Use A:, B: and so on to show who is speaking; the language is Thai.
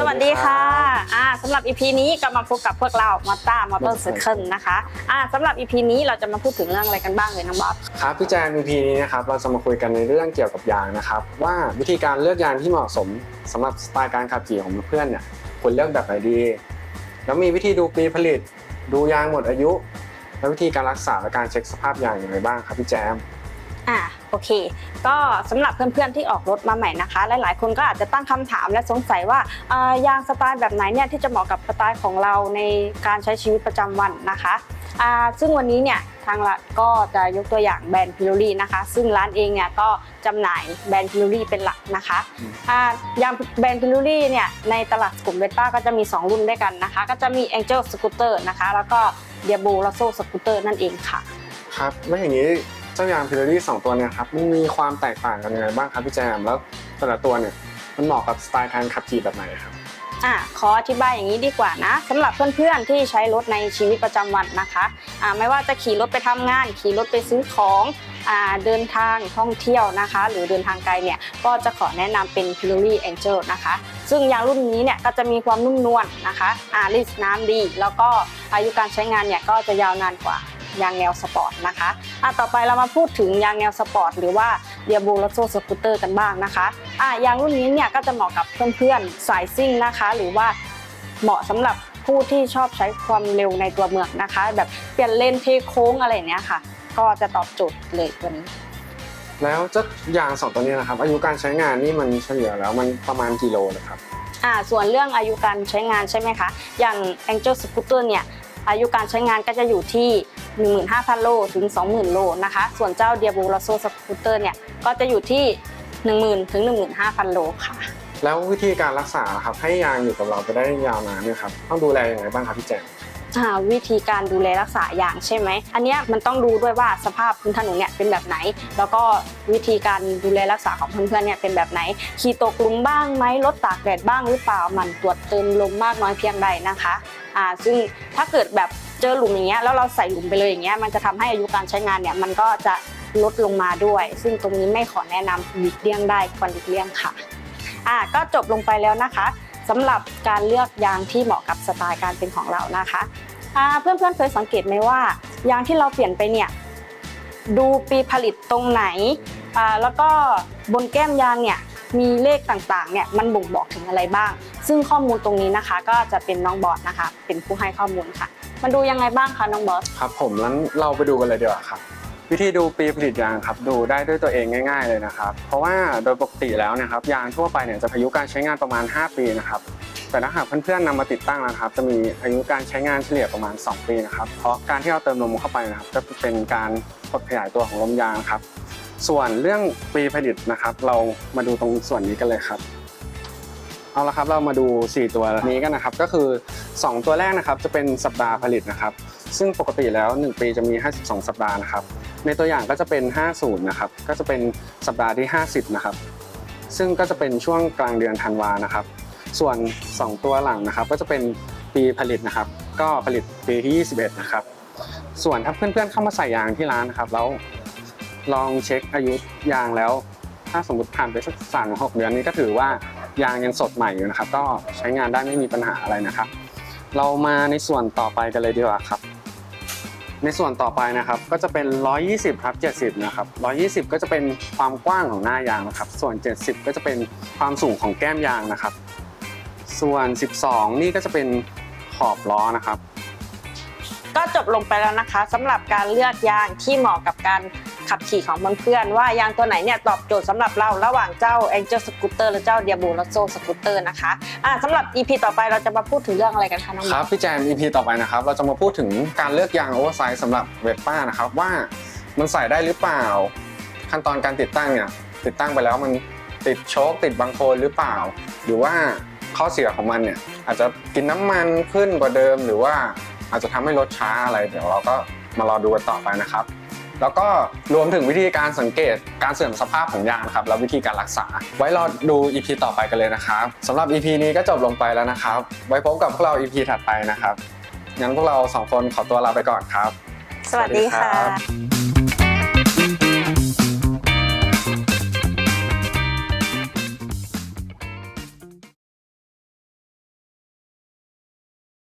A: สวัสดีค่ะอ่าสำหรับ EP นี้ก็มาพบกับพวกเรามอต้ามอเตอร์เซอร์เคิลนะคะอ่าสำหรับ EP นี้เราจะมาพูดถึงเรื่องอะไรกันบ้างเลยน้องบ๊อบ
B: ครับพี่แจน EP นี้นะครับเราจะมาคุยกันในเรื่องเกี่ยวกับยางนะครับ ว่าวิธีการเลือกยางที่เหมาะสมสำหรับสไตล์การขับขี่ของเพื่อนเนี่ยควรเลือกแบบไหนดี แล้วมีวิธีดูปีผลิต ดูยางหมดอายุ และวิธีการรักษาและการเช็คสภาพยางอย่างไรบ้างครับพี่แจม
A: อ่า โอเค ก็สำหรับเพื่อนๆที่ออกรถมาใหม่นะคะ หลายๆ คนก็อาจจะตั้งคำถามและสงสัยว่าอ่ายางสไตล์แบบไหนเนี่ยที่จะเหมาะกับสไตล์ของเราในการใช้ชีวิตประจำวันนะคะอ่าซึ่งวันนี้เนี่ยทางร้านก็จะยกตัวอย่างแบรนด์พิโรลี่นะคะ ซึ่งร้านเองเนี่ยก็จำหน่ายแบรนด์พิโรลี่เป็นหลักนะคะ
B: อืม
A: อ่ายางแบรนด์พิโรลี่เนี่ยในตลาดกลุ่มเบต้าก็จะมี 2 รุ่นด้วยกันนะคะ ก็จะมี Angel Scooter นะคะ แล้วก็ Diablo l a s o Scooter นั่นเองค่ะ
B: ครับ แล้วอย่างนี้ เจ้ายางพิลลี่สองตัวเนี่ยครับมันมีความแตกต่างกันยังไงบ้างครับพี่แจมแล้วแต่ละตัวเนี่ยมันเหมาะกับสไตล์การขับขี่แบบไหนครับ
A: อะขออธิบายอย่างนี้ดีกว่านะสำหรับเพื่อนๆที่ใช้รถในชีวิตประจำวันนะคะอ่าไม่ว่าจะขี่รถไปทำงาน ขี่รถไปซื้อของอ่าเดินทางท่องเที่ยวนะคะ หรือเดินทางไกลเนี่ยก็จะขอแนะนำเป็น p i l o r y Angel นะคะ ซึ่งยางรุ่นนี้เนี่ยก็จะมีความนุ่มนวลนะคะอ่ารีดน้ำดี แล้วก็อายุการใช้งานเนี่ยก็จะยาวนานกว่า ยางแนวสปอร์ตนะคะอะต่อไปเรามาพูดถึงยางแนวสปอร์ตหรือว่าเดียบูลโซสกูตเตอร์กันบ้างนะคะอะยางรุ่นนี้เนี่ยก็จะเหมาะกับเพื่อนๆสายซิ่งนะคะ หรือว่าเหมาะสำหรับผู้ที่ชอบใช้ความเร็วในตัวเมืองนะคะ แบบเปลี่ยนเลนเทโค้งอะไรอย่างเนี้ยค่ะ ก็จะตอบโจทย์เลยตัวนี้
B: แล้วเจ้ายางสองตัวนี้นะครับ อายุการใช้งานนี่มันเฉลี่ยแล้วมันประมาณกี่โลนะครับ
A: อ่าส่วนเรื่องอายุการใช้งานใช่ไหมคะ อย่าง Angel Scooter เนี่ยอายุการใช้งานก็จะอยู่ที่ 15,000 โลถึง 20,000 โลนะคะ ส่วนเจ้า Diablo l a s o Scooter เนี่ยก็จะอยู่ที่ 10,000 ถึง 15,000 โลค่ะ
B: แล้ววิธีการรักษาครับให้ยางอยู่กับเราไปได้ยาวนานเนี่ยครับต้องดูแลยังไงบ้างครับพี่แจม
A: อ่าวิธีการดูแลรักษาอย่างใช่ไหม อันเนี้ยมันต้องดูด้วยว่าสภาพพื้นถนนเนี่ยเป็นแบบไหน แล้วก็วิธีการดูแลรักษาของเพื่อนๆเนี่ยเป็นแบบไหน ขี่ตกหลุมบ้างไหมรถตากแดดบ้างหรือเปล่าหมันตรวจเติมลมมากน้อยเพียงใดนะคะ อ่า ซึ่งถ้าเกิดแบบ เจอหลุมอย่างเงี้ยแล้วเราใส่หลุมไปเลยอย่างเงี้ยมันจะทำให้อายุการใช้งานเนี่ยมันก็จะลดลงมาด้วย ซึ่งตรงนี้ไม่ขอแนะนำหลีกเลี่ยงได้ควรหลีกเลี่ยงค่ะอ่าก็จบลงไปแล้วนะคะสำหรับการเลือกยางที่เหมาะกับสไตล์การเป็นของเรานะคะอ่าเพื่อนๆเคยสังเกตไหมว่ายางที่เราเปลี่ยนไปเนี่ยดูปีผลิตตรงไหนอ่าแล้วก็บนแก้มยางเนี่ยมีเลขต่างๆเนี่ยมันบ่งบอกถึงอะไรบ้าง ซึ่งข้อมูลตรงนี้นะคะ ก็จะเป็นน้องบอสนะคะ เป็นผู้ให้ข้อมูลค่ะ มันดูยังไงบ้างคะน้องบอส
B: ครับผมงั้นเราไปดูกันเลยดีกว่าครับ วิธีดูปีผลิตยางครับดูได้ด้วยตัวเองง่าย ๆเลยนะครับ เพราะว่าโดยปกติแล้วนะครับยางทั่วไปเนี่ยจะอายุการใช้งานประมาณ 5 ปีนะครับแต่ถ้าหากเพื่อนๆนำมาติดตั้งนะครับ จะมีอายุการใช้งานเฉลี่ยประมาณ 2 ปีนะครับ เพราะการที่เราเติมลมเข้าไปนะครับจะเป็นการกดขยายตัวของลมยางครับ ส่วนเรื่องปีผลิตนะครับ เรามาดูตรงส่วนนี้กันเลยครับ เอาละครับเรามาดู 4 ตัวนี้กันนะครับ ก็คือ 2 ตัวแรกนะครับจะเป็นสัปดาห์ผลิตนะครับซึ่งปกติแล้ว 1 ปีจะมี 52 สัปดาห์นะครับในตัวอย่างก็จะเป็น 50นะครับก็จะเป็นสัปดาห์ที่ 50นะครับซึ่งก็จะเป็นช่วงกลางเดือนธันวานะครับส่วน 2 ตัวหลังนะครับก็จะเป็นปีผลิตนะครับก็ผลิตปีที่ 21นะครับส่วนถ้าเพื่อนๆเข้ามาใส่ยางที่ร้านนะครับแล้วลองเช็คอายุยางแล้ว ถ้าสมมติผ่านไปสักสามหกเดือนนี้ก็ถือว่ายางยังสดใหม่อยู่นะครับ ก็ใช้งานได้ไม่มีปัญหาอะไรนะครับ เรามาในส่วนต่อไปกันเลยดีกว่าครับ ในส่วนต่อไปนะครับก็จะเป็น 120ครับ70นะครับ120 ก็จะเป็นความกว้างของหน้ายางนะครับ ส่วน 70 ก็จะเป็นความสูงของแก้มยางนะครับ ส่วน 12 นี่ก็จะเป็นขอบล้อนะครับ
A: ก็จบลงไปแล้วนะคะสำหรับการเลือกยางที่เหมาะกับการขับขี่ของเพื่อนๆว่ายางตัวไหนเนี่ยตอบโจทย์สำหรับเราระหว่างเจ้า Angel Scooter และเจ้า Diablo l a s o Scooter นะคะอ่าสำหรับ EP ต่อไปเราจะมาพูดถึงเรื่องอะไรกันคะน้อง
B: ครับพี่แจม EP ต่อไปนะครับ เราจะมาพูดถึงการเลือกยางโอเวอร์ไซส์สำหรับเวสป้านะครับว่ามันใส่ได้หรือเปล่า ขั้นตอนการติดตั้งเนี่ยติดตั้งไปแล้วมันติดโชคติดบังโคลหรือเปล่า หรือว่าข้อเสียของมันเนี่ยอาจจะกินน้ำมันขึ้นกว่าเดิมหรือว่า อาจจะทำให้รถช้าอะไรเดี๋ยวเราก็มารอดูกันต่อไปนะครับ แล้วก็รวมถึงวิธีการสังเกตการเสื่อมสภาพของยางนะครับ แล้ววิธีการรักษา ไว้รอดู EP ต่อไปกันเลยนะครับสำหรับ EP นี้ก็จบลงไปแล้วนะครับ ไว้พบกับพวกเรา EP ถัดไปนะครับงั้นพวกเราสองคนขอตัวลาไปก่อนครับ
A: สวัสดีค่ะ
B: สวัสดีครับ